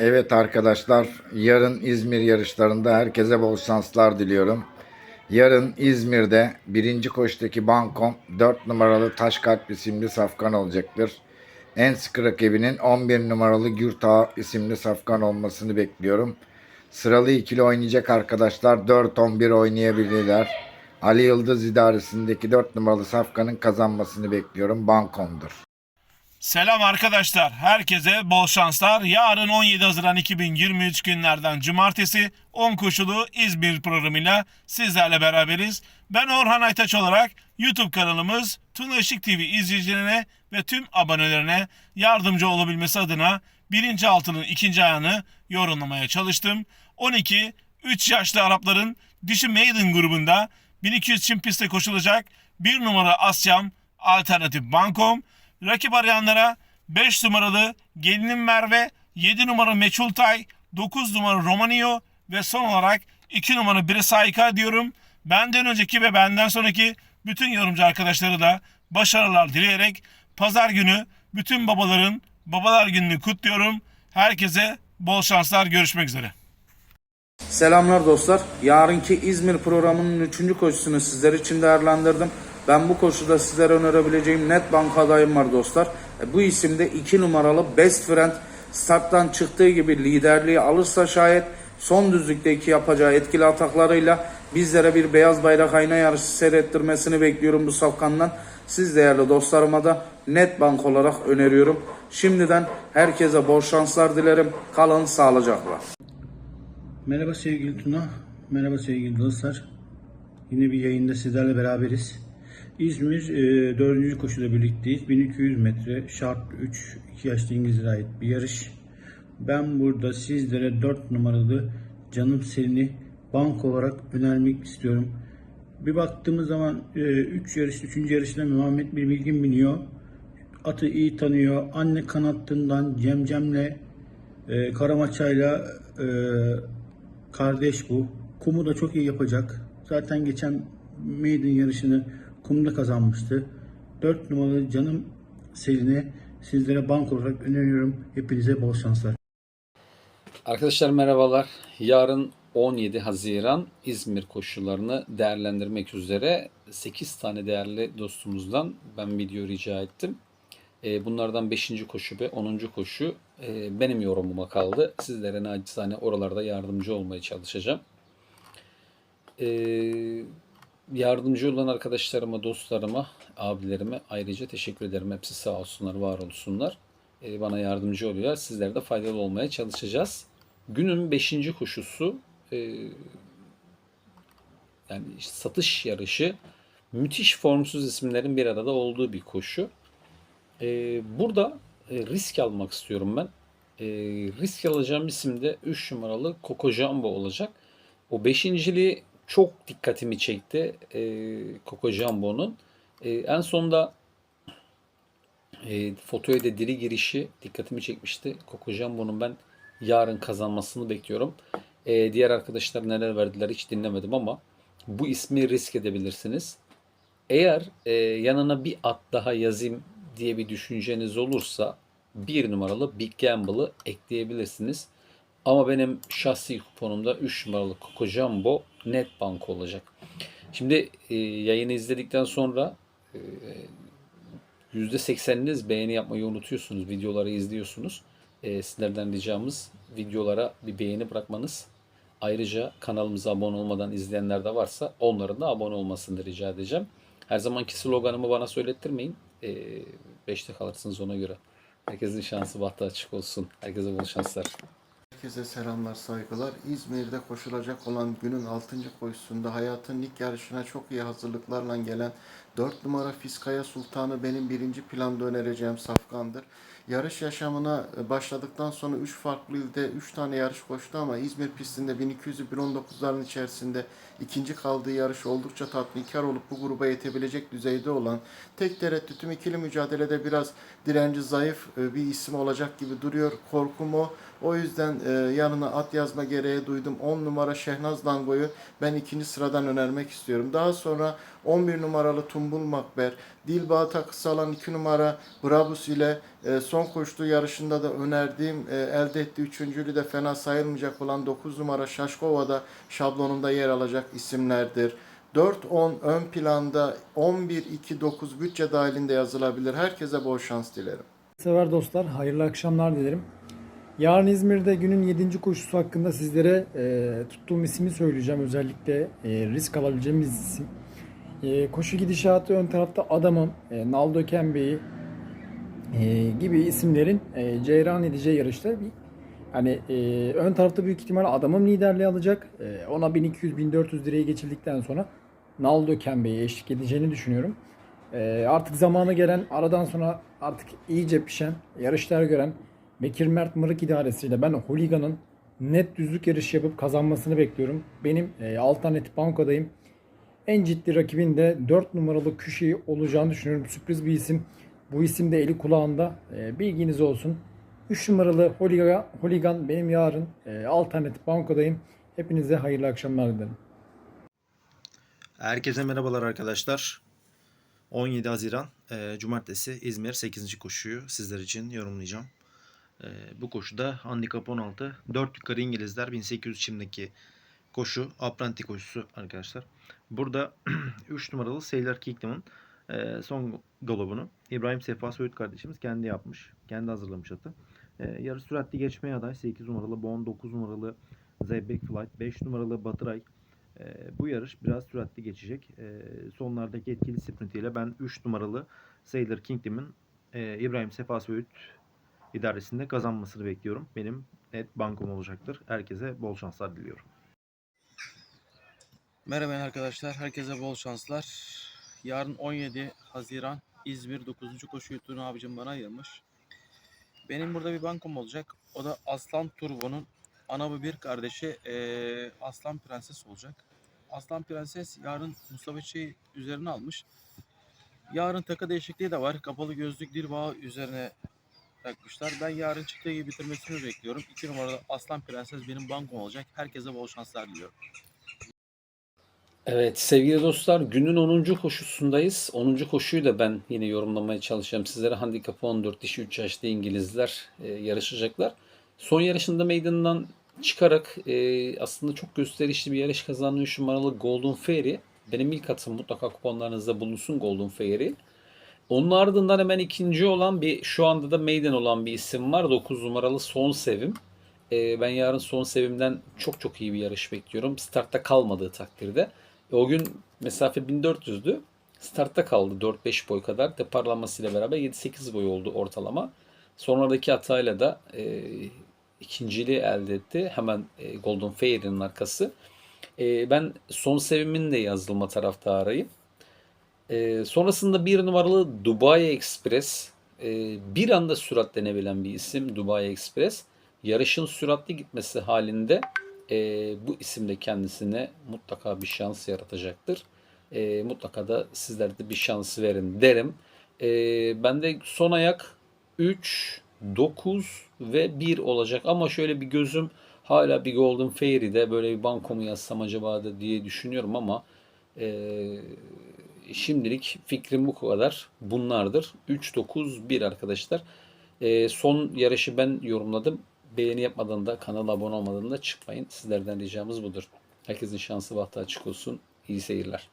Evet arkadaşlar, yarın İzmir yarışlarında herkese bol şanslar diliyorum. Yarın İzmir'de birinci koştaki Bankom 4 numaralı Taş Kalp isimli safkan olacaktır. En sıkı rakibinin 11 numaralı Gürtağ isimli safkan olmasını bekliyorum. Sıralı ikili oynayacak arkadaşlar 4-11 oynayabilirler. Ali Yıldız idaresindeki 4 numaralı safkanın kazanmasını bekliyorum. Bankom'dur. Selam arkadaşlar. Herkese bol şanslar. Yarın 17 Haziran 2023 günlerden cumartesi 10 koşulu İzmir programıyla sizlerle beraberiz. Ben Orhan Aytaç olarak YouTube kanalımız Tuna Işık TV izleyicilerine ve tüm abonelerine yardımcı olabilmesi adına birinci altının ikinci ayağını yorumlamaya çalıştım. 12 3 yaşlı Arapların dişi Maiden grubunda 1200 çim pistte koşulacak bir numara Asyam Alternatif Bankom Rakip arayanlara 5 numaralı Gelinim Merve, 7 numara Meçhultay, 9 numara Romanio ve son olarak 2 numara Brisayka diyorum. Benden önceki ve benden sonraki bütün yorumcu arkadaşları da başarılar dileyerek pazar günü bütün babaların babalar gününü kutluyorum. Herkese bol şanslar görüşmek üzere. Selamlar dostlar. Yarınki İzmir programının 3. koşusunu sizler için değerlendirdim. Ben bu koşuda sizlere önerebileceğim net banka adayım var dostlar. E, Bu isimde 2 numaralı Best Friend starttan çıktığı gibi liderliği alırsa şayet son düzlükteki yapacağı etkili ataklarıyla bizlere bir beyaz bayrak ayna yarışı seyrettirmesini bekliyorum bu safkandan. Siz değerli dostlarıma da net bank olarak öneriyorum. Şimdiden herkese bol şanslar dilerim. Kalın sağlıcakla. Merhaba sevgili Tuna, merhaba sevgili dostlar. Yine bir yayında sizlerle beraberiz. İzmir e, 4. koşuda birlikteyiz. 1200 metre şart 3 2 yaşlı İngilizlere ait bir yarış. Ben burada sizlere 4 numaralı Canım Selin'i bank olarak önermek istiyorum. Bir baktığımız zaman 3 yarış, 3. yarışta Muhammed bir bilgin biniyor. Atı iyi tanıyor. Anne kanattından Cemcem'le e, Karamaçay'la e, kardeş bu. Kumu da çok iyi yapacak. Zaten geçen maiden yarışını kumda kazanmıştı. 4 numaralı canım Selin'i sizlere bank olarak öneriyorum. Hepinize bol şanslar. Arkadaşlar merhabalar. Yarın 17 Haziran İzmir koşularını değerlendirmek üzere 8 tane değerli dostumuzdan ben video rica ettim. E, Bunlardan 5. koşu ve 10. koşu e, benim yorumuma kaldı. Sizlere nacizane oralarda yardımcı olmaya çalışacağım. E, Yardımcı olan arkadaşlarıma, dostlarıma, abilerime ayrıca teşekkür ederim. Hepsi sağ olsunlar, var olsunlar. E, Bana yardımcı oluyorlar. Sizlere de faydalı olmaya çalışacağız. Günün 5. koşusu e, yani satış yarışı müthiş formsuz isimlerin bir arada olduğu bir koşu. Ee, burada e, risk almak istiyorum ben. Ee, risk alacağım isim de 3 numaralı Coco Jumbo olacak. O beşinciliği çok dikkatimi çekti ee, Coco Jumbo'nun. Ee, en sonda e, fotoya da diri girişi dikkatimi çekmişti. Coco Jumbo'nun ben yarın kazanmasını bekliyorum. Ee, diğer arkadaşlar neler verdiler hiç dinlemedim ama bu ismi risk edebilirsiniz. Eğer e, yanına bir at daha yazayım diye bir düşünceniz olursa bir numaralı Big Gamble'ı ekleyebilirsiniz. Ama benim şahsi kuponumda 3 numaralı Coco Jumbo net bank olacak. Şimdi e, yayını izledikten sonra e, %80'iniz beğeni yapmayı unutuyorsunuz. Videoları izliyorsunuz. E, sizlerden ricamız videolara bir beğeni bırakmanız. Ayrıca kanalımıza abone olmadan izleyenler de varsa onların da abone olmasını rica edeceğim. Her zamanki sloganımı bana söylettirmeyin. 5'te kalırsınız ona göre. Herkesin şansı bahtı açık olsun. Herkese bol şanslar. Herkese selamlar, saygılar. İzmir'de koşulacak olan günün 6. koşusunda hayatın ilk yarışına çok iyi hazırlıklarla gelen 4 numara Fiskaya Sultanı benim birinci planda önereceğim safkandır. Yarış yaşamına başladıktan sonra 3 farklı ilde 3 tane yarış koştu ama İzmir pistinde 1200'ü 1.19'ların içerisinde ikinci kaldığı yarış oldukça tatminkar olup bu gruba yetebilecek düzeyde olan tek tereddütüm ikili mücadelede biraz direnci zayıf e, bir isim olacak gibi duruyor. Korkum o. O yüzden e, yanına at yazma gereği duydum. 10 numara Şehnaz Dango'yu ben ikinci sıradan önermek istiyorum. Daha sonra 11 numaralı Tumbul Makber, Dilbağ takısı alan 2 numara Brabus ile e, son koştuğu yarışında da önerdiğim e, elde ettiği üçüncülü de fena sayılmayacak olan 9 numara Şaşkova'da şablonunda yer alacak isimlerdir. 4-10 ön planda 11-2-9 bütçe dahilinde yazılabilir. Herkese bol şans dilerim. Sever dostlar, hayırlı akşamlar dilerim. Yarın İzmir'de günün 7. koşusu hakkında sizlere e, tuttuğum ismi söyleyeceğim. Özellikle e, risk alabileceğimiz isim. E, koşu gidişatı ön tarafta Adamım, e, Naldo Kembe'yi e, gibi isimlerin e, ceyran edeceği yarışta bir hani e, ön tarafta büyük ihtimalle Adamım liderliği alacak. E, ona 1200-1400 liraya geçildikten sonra Naldo Kembe'yi eşlik edeceğini düşünüyorum. Ee, artık zamanı gelen aradan sonra artık iyice pişen yarışlar gören Bekir Mert Mırık idaresiyle ben Hooligan'ın net düzlük yarış yapıp kazanmasını bekliyorum. Benim e, alternatif bankadayım. En ciddi rakibin de 4 numaralı Küşi olacağını düşünüyorum. Sürpriz bir isim. Bu isim de eli kulağında. E, bilginiz olsun. 3 numaralı Hooligan benim yarın e, alternatif bankadayım. Hepinize hayırlı akşamlar dilerim. Herkese merhabalar arkadaşlar. 17 Haziran e, Cumartesi İzmir 8. koşuyu sizler için yorumlayacağım. E, bu koşuda handikap 16 4 yukarı İngilizler 1800 çimdeki koşu apranti koşusu arkadaşlar. Burada 3 numaralı Sailor Kingdom'un e, son golobunu İbrahim Sefa Söğüt kardeşimiz kendi yapmış. Kendi hazırlamış atı. E, yarı süratli geçmeye aday 8 numaralı Bon, 9 numaralı Zeybek Flight, 5 numaralı Batıray, ee, bu yarış biraz süratli geçecek. Ee, sonlardaki etkili sprintiyle ben 3 numaralı Sailor Kingdom'un e, İbrahim Sefa Söğüt idaresinde kazanmasını bekliyorum. Benim net bankom olacaktır. Herkese bol şanslar diliyorum. Merhaba arkadaşlar, herkese bol şanslar. Yarın 17 Haziran İzmir 9. koşu yuttuğunu abicim bana ayırmış. Benim burada bir bankom olacak. O da Aslan Turbo'nun ana bu bir kardeşi eee, Aslan Prenses olacak. Aslan Prenses yarın Mustafa Çiğ üzerine almış. Yarın takı değişikliği de var. Kapalı gözlük dil bağı üzerine takmışlar. Ben yarın çıktığı gibi bitirmesini bekliyorum. 2 numaralı Aslan Prenses benim bankom olacak. Herkese bol şanslar diliyorum. Evet sevgili dostlar günün 10. koşusundayız. 10. koşuyu da ben yine yorumlamaya çalışacağım. Sizlere handikapı 14 dişi 3 yaşlı İngilizler e, yarışacaklar. Son yarışında meydanından çıkarak e, aslında çok gösterişli bir yarış kazanan 3 numaralı Golden Fairy. Benim ilk atım mutlaka kuponlarınızda bulunsun Golden Fairy. Onun ardından hemen ikinci olan bir şu anda da meydan olan bir isim var. 9 numaralı Son Sevim. E, ben yarın Son Sevim'den çok çok iyi bir yarış bekliyorum. Startta kalmadığı takdirde. E, O gün mesafe 1400'dü. Startta kaldı 4-5 boy kadar. Deparlanmasıyla beraber 7-8 boy oldu ortalama. Sonradaki hatayla da e, ikinciliği elde etti. Hemen e, Golden Fairy'nin arkası. E, ben son sevimin de yazılma taraftarıyım. E, sonrasında bir numaralı Dubai Express. E, bir anda süratlenebilen bir isim Dubai Express. Yarışın süratli gitmesi halinde e, bu isim de kendisine mutlaka bir şans yaratacaktır. E, mutlaka da sizler de bir şans verin derim. E, ben de son ayak 3, 9 ve 1 olacak ama şöyle bir gözüm hala bir Golden Fairy'de böyle bir bankomu yazsam acaba da diye düşünüyorum ama e, şimdilik fikrim bu kadar. Bunlardır. 3, 9, 1 arkadaşlar. E, son yarışı ben yorumladım. Beğeni yapmadan da kanala abone olmadan da çıkmayın. Sizlerden ricamız budur. Herkesin şansı bahtı açık olsun. İyi seyirler.